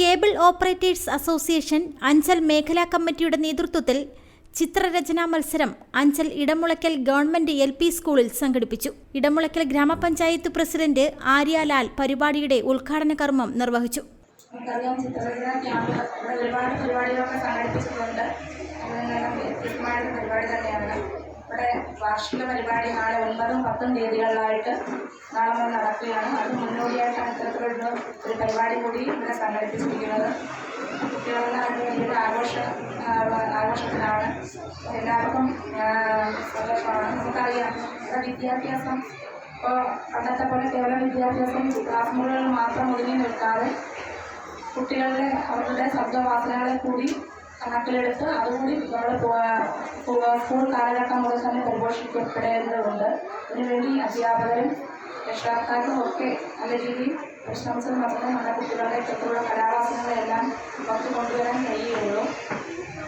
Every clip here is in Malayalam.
കേബിൾ ഓപ്പറേറ്റേഴ്സ് അസോസിയേഷൻ അഞ്ചൽ മേഖലാ കമ്മിറ്റിയുടെ നേതൃത്വത്തിൽ ചിത്രരചനാ മത്സരം Anchal Edamulakkal government L P സ്കൂളിൽ സംഘടിപ്പിച്ചു. ഇടമുളയ്ക്കൽ ഗ്രാമപഞ്ചായത്ത് പ്രസിഡന്റ് ആര്യാലാൽ പരിപാടിയുടെ ഉദ്ഘാടന കർമ്മം നിർവഹിച്ചു. ഇവിടെ വാർഷിക പരിപാടി നാളെ ഒൻപതും പത്തും തീയതികളിലായിട്ട് നാളെ നടക്കുകയാണ്. അത് മുന്നോടിയായിട്ടാണ് ഇത്തരത്തിലുള്ള ഒരു പരിപാടി കൂടി ഇവിടെ സംഘടിപ്പിച്ചിരിക്കുന്നത്. കുട്ടികളുടെ അതിന് വലിയൊരു ആഘോഷ ആഘോഷത്തിലാണ്. എല്ലാവർക്കും സന്തോഷമാണ്. നമുക്കറിയാം ഇവിടെ വിദ്യാഭ്യാസം ഇപ്പോൾ പണ്ടത്തെ പോലെ കേവലം വിദ്യാഭ്യാസം ക്ലാസ് മുറികളിൽ മാത്രം ഒതുങ്ങി നിൽക്കാതെ കുട്ടികളുടെ അവരുടെ ശബ്ദവാസനകളെ കൂടി കണക്കിലെടുത്ത് അതുകൂടി നമ്മൾ സ്കൂൾ കാലഘട്ടം മുതൽ തന്നെ പരിപോഷിക്കപ്പെടേണ്ടതുണ്ട് അതിനുവേണ്ടി അധ്യാപകരും രക്ഷകർത്താക്കളും ഒക്കെ നല്ല രീതിയിൽ പരിശ്രമിച്ചത് മാത്രമേ നമ്മുടെ കുട്ടികളുടെ ഇത്തരത്തിലുള്ള കലാവാസനകളെല്ലാം പുറത്ത് കൊണ്ടുവരാൻ കഴിയുകയുള്ളൂ.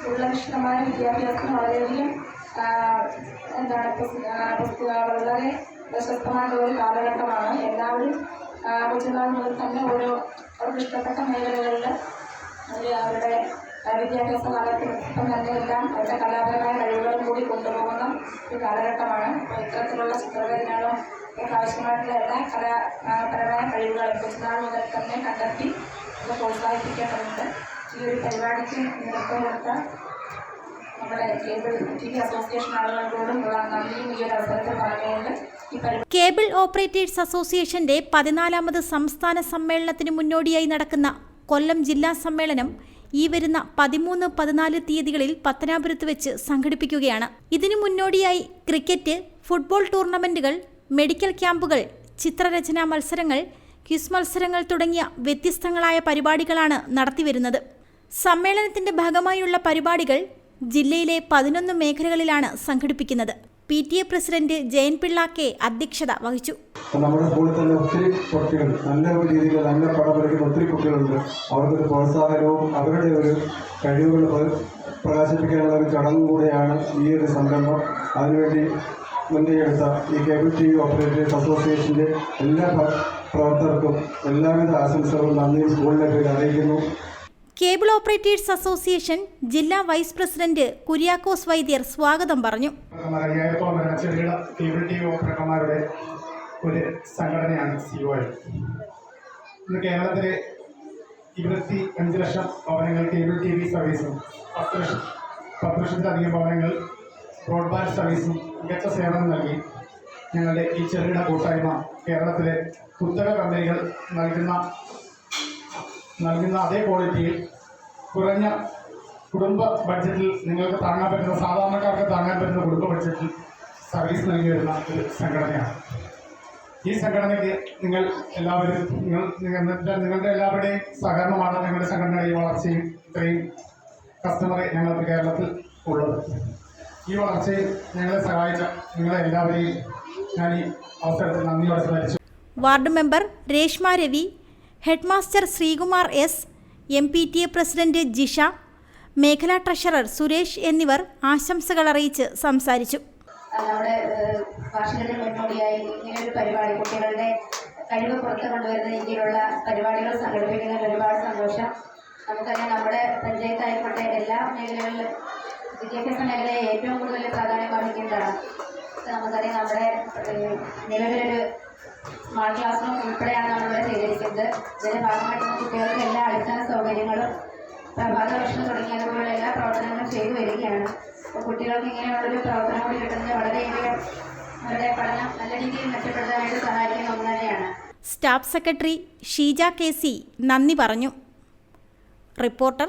ഉള്ളവിഷ്ടമായ വിദ്യാഭ്യാസത്തിന് വളരെയധികം എന്താണ് വളരെ പ്രശസ്തമായ ഒരു കാലഘട്ടമാണ്. എല്ലാവരും മുതൽ തന്നെ ഓരോ അവർക്ക് ഇഷ്ടപ്പെട്ട മേഖലകളിൽ അവരുടെ വിദ്യാഭ്യാസ കാലഘട്ടം തന്നെ എല്ലാം അവരുടെ കലാപരമായ കഴിവുകളും കൂടി കൊണ്ടുപോകുന്ന ഒരു കാലഘട്ടമാണ്. ഇത്തരത്തിലുള്ള ചിത്രരചനകളും ആവശ്യമായിട്ടുള്ള എല്ലാ കലാപരമായ കഴിവുകളും കൊച്ചുനാൾ മുതൽ തന്നെ കണ്ടെത്തി അത് പ്രോത്സാഹിപ്പിക്കേണ്ടതുണ്ട്. ഈ ഒരു പരിപാടിക്ക് നേതൃത്വം കൊടുത്ത നമ്മുടെ കേബിൾ ടി വി അസോസിയേഷൻ ആളുകളോടും നന്ദിയും ഈ ഒരു അവസരത്തിൽ പറഞ്ഞുകൊണ്ട് കേബിൾ ഓപ്പറേറ്റേഴ്സ് അസോസിയേഷന്റെ പതിനാലാമത് സംസ്ഥാന സമ്മേളനത്തിന് മുന്നോടിയായി നടക്കുന്ന കൊല്ലം ജില്ലാ സമ്മേളനം ഈ വരുന്ന പതിമൂന്ന് പതിനാല് തീയതികളിൽ പത്തനാപുരത്ത് വെച്ച് സംഘടിപ്പിക്കുകയാണ്. ഇതിനു മുന്നോടിയായി ക്രിക്കറ്റ് ഫുട്ബോൾ ടൂർണമെന്റുകൾ മെഡിക്കൽ ക്യാമ്പുകൾ ചിത്രരചനാ മത്സരങ്ങൾ ക്വിസ് മത്സരങ്ങൾ തുടങ്ങിയ വ്യത്യസ്തങ്ങളായ പരിപാടികളാണ് നടത്തിവരുന്നത് സമ്മേളനത്തിന്റെ ഭാഗമായുള്ള പരിപാടികൾ ജില്ലയിലെ പതിനൊന്ന് മേഖലകളിലാണ് സംഘടിപ്പിക്കുന്നത്. P T A president Jayan Pillai K അധ്യക്ഷത വഹിച്ചു. നമ്മുടെ സ്കൂളിൽ തന്നെ ഒത്തിരി കുട്ടികൾ നല്ല രീതിയിൽ നല്ല പടം വരയ്ക്കുന്ന ഒത്തിരി കുട്ടികളുണ്ട്. അവർക്കൊരു പ്രോത്സാഹനവും അവരുടെ ഒരു കഴിവുകൾ പ്രകാശിപ്പിക്കാനുള്ള ഒരു ചടങ്ങ് കൂടെയാണ് ഈ ഒരു സംരംഭം. അതിനുവേണ്ടി മുൻകൈയെടുത്ത ഈ കേബിൾ ടി വി ഓപ്പറേറ്റേഴ്സ് അസോസിയേഷന്റെ എല്ലാ പ്രവർത്തകർക്കും എല്ലാവിധ ആശംസകളും നന്ദിയും സ്കൂളിനെ പേര് അറിയിക്കുന്നു. കേബിൾ ഓപ്പറേറ്റേഴ്സ് അസോസിയേഷൻ ജില്ലാ വൈസ് പ്രസിഡന്റ് കുര്യാക്കോസ് വൈദ്യർ സ്വാഗതം പറഞ്ഞു. അയ്യായിരത്തോളം വരുന്ന ചെറുകിട കേബിൾ ടി വി ഓപ്പറേറ്റർമാരുടെ ഒരു സംഘടനയാണ് സി ഒ ഇന്ന് കേരളത്തിലെ ഇരുപത്തി അഞ്ച് ലക്ഷം ഭവനങ്ങൾ കേബിൾ ടി വി സർവീസും പത്ത് ലക്ഷം പത്ത് ലക്ഷത്തിലധികം ഭവനങ്ങൾ ബ്രോഡ്ബാൻഡ് സർവീസും മികച്ച സേവനം നൽകി ഞങ്ങളുടെ ഈ ചെറുകിട കൂട്ടായ്മ കേരളത്തിലെ കുത്തക കമ്പനികൾ നൽകുന്ന നൽകുന്ന അതേ ക്വാളിറ്റിയിൽ കുറഞ്ഞ കുടുംബ ബഡ്ജറ്റിൽ നിങ്ങൾക്ക് താങ്ങാൻ പറ്റുന്ന സാധാരണക്കാർക്ക് താങ്ങാൻ പറ്റുന്ന കുടുംബ ബഡ്ജറ്റിൽ സർവീസ് നൽകി വരുന്ന ഒരു സംഘടനയാണ്. ഈ സംഘടനയ്ക്ക് നിങ്ങൾ എല്ലാവരും നിങ്ങൾ നിങ്ങളുടെ എല്ലാവരുടെയും സഹകരണമാണ് ഞങ്ങളുടെ സംഘടനയുടെ ഈ വളർച്ചയും ഇത്രയും കസ്റ്റമറെ ഞങ്ങൾക്ക് കേരളത്തിൽ ഉള്ളത്. ഈ വളർച്ചയിൽ ഞങ്ങളെ സഹായിച്ച നിങ്ങളെ എല്ലാവരെയും ഞാൻ ഈ അവസരത്തിൽ നന്ദിയോടെ സ്മരിച്ചു ward member Reshma Ravi headmaster Sreekumar S M P T A president Jisha മേഖലാ ട്രഷറർ സുരേഷ് എന്നിവർ ആശംസകൾ അറിയിച്ച് സംസാരിച്ചു. നമ്മുടെ വാർഷികത്തിന് മുന്നോടിയായി ഇങ്ങനൊരു പരിപാടി കുട്ടികളുടെ കഴിവ് പുറത്തു കൊണ്ടുവരുന്ന രീതിയിലുള്ള പരിപാടികൾ സംഘടിപ്പിക്കുന്നതിൽ ഒരുപാട് സന്തോഷം. നമുക്കറിയാം നമ്മുടെ പഞ്ചായത്തായിക്കോട്ടെ എല്ലാ മേഖലകളിലും വിദ്യാഭ്യാസ മേഖലയെ ഏറ്റവും കൂടുതൽ പ്രാധാന്യം അർഹിക്കുന്നതാണ് നമുക്കറിയാം നമ്മുടെ നിലവിലൊരു സ്മാർട്ട് ക്ലാസ് റൂം ഉൾപ്പെടെയാണ് നമ്മളിവിടെ സ്വീകരിക്കുന്നത്. ഇതിന്റെ ഭാഗമായിട്ട് കുട്ടികൾക്ക് എല്ലാ അടിസ്ഥാന സൗകര്യങ്ങളും പ്രഭാത ഭക്ഷണം തുടങ്ങിയതുപോലുള്ള എല്ലാ പ്രവർത്തനങ്ങളും ചെയ്തു വരികയാണ്. അപ്പോൾ കുട്ടികൾക്ക് ഇങ്ങനെയുള്ളൊരു പ്രവർത്തനം കൂടി കിട്ടുന്നത് വളരെയധികം അവരുടെ പഠനം നല്ല രീതിയിൽ മെച്ചപ്പെടുത്താനായിട്ട് സഹായിക്കുന്ന ഒന്ന് തന്നെയാണ്. Staff secretary Sheeja K C നന്ദി പറഞ്ഞു. Reporter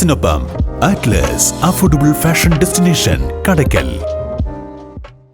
അറ്റ്ലസിനൊപ്പം Atlas affordable fashion destination Kadakkal